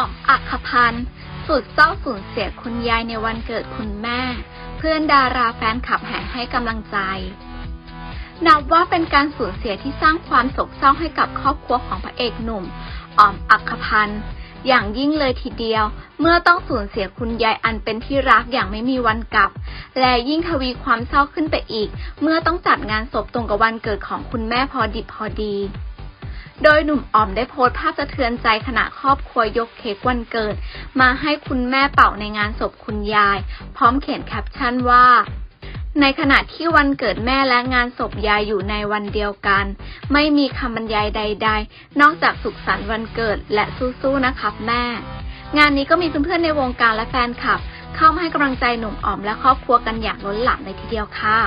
อมอัคพันธ์สุดเศร้าสูญเสียคุณยายในวันเกิดคุณแม่ เพื่อนดาราแฟนคลับแห่ให้กำลังใจ นับว่าเป็นการสูญเสียที่สร้างความโศกเศร้าให้กับครอบครัวของพระเอกหนุ่มออมอัคพันธ์อย่างยิ่งเลยทีเดียว เมื่อต้องสูญเสียคุณยายอันเป็นที่รักอย่างไม่มีวันกลับ และยิ่งทวีความเศร้าขึ้นไปอีก เมื่อต้องจัดงานศพตรงกับวันเกิดของคุณแม่พอดิบพอดี โดยหนุ่มออมได้โพสต์ภาพสะเทือนใจขณะครอบครัวยกเค้กวันเกิด มาให้คุณแม่เป่าในงานศพคุณยาย พร้อมเขียนแคปชั่นว่าในขณะที่วันเกิดแม่และงานศพยายอยู่ในวันเดียวกัน ไม่มีคำบรรยายใด ๆ นอกจากสุขสันต์วันเกิดและสู้ๆนะครับแม่ งานนี้ก็มีเพื่อนๆในวงการและแฟนคลับ เข้ามาให้กำลังใจหนุ่มออมและครอบครัวกันอย่างล้นหลามเลยทีเดียวค่ะ